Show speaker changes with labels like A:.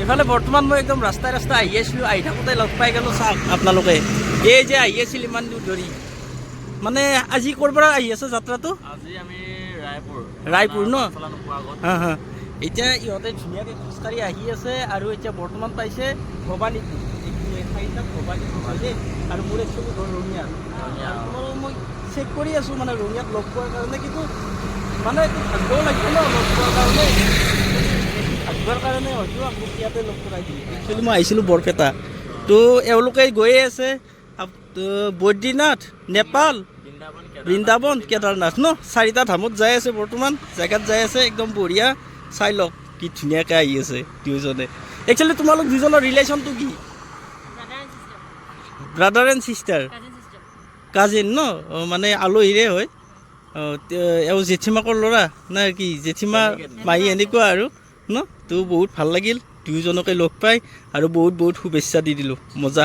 A: এইফালে বৰ্তমান মই একদম ৰাস্তাই ৰাস্তাই আহি আছিলোঁ আহি থাকোঁতে লগ পাই গ'লোঁ চাওক আপোনালোকে। এই যে আহি আছিল ইমান দূৰ ধৰি। মানে আজি ক'ৰ পৰা আহি আছে যাত্ৰাটো?
B: আজি আমি ৰায়পুৰ।
A: ৰায়পুৰ ন? এতিয়া ইহঁতে ধুনীয়াকৈ খোজকাঢ়ি আহি আছে আৰু এতিয়া বৰ্তমান পাইছে ভৱানীপুৰ। আৰু মোৰ একচুৱেলি ঘৰ
B: ৰঙিয়া,
A: মই চেক কৰি আছোঁ মানে ৰঙিয়াত লগ পোৱাৰ কাৰণে কিন্তু মানে ভাগ্যও লাগিব ন লগ পোৱাৰ কাৰণে। একচুৱেলি মই আহিছিলোঁ বৰপেটা। তো এওঁলোকে গৈয়ে আছে। বদ্ৰীনাথ নেপাল,
B: বৃন্দাবন,
A: কেদাৰনাথ, ন? চাৰিটা ধামত যাই আছে বৰ্তমান। জেগাত যাই আছে, একদম বঢ়িয়া। চাই লওক, কি ধুনীয়াকৈ আহি আছে দুয়োজনে। একচুৱেলি তোমালোক দুজনৰ ৰিলেশ্যনটো কি? ব্ৰাদাৰ এণ্ড ছিষ্টাৰ কাজিন ন? মানে আলহীৰে হয়। এওঁ জেঠীমাকৰ ল'ৰা, নে কি, জেঠীমা, মাহী, এনেকুৱা আৰু। ন? তো বহুত ভালো লাগিল। দুয়োজনকে লগ পাই আৰু বহুত বহুত শুভেচ্ছা দি দিলোঁ। মজা।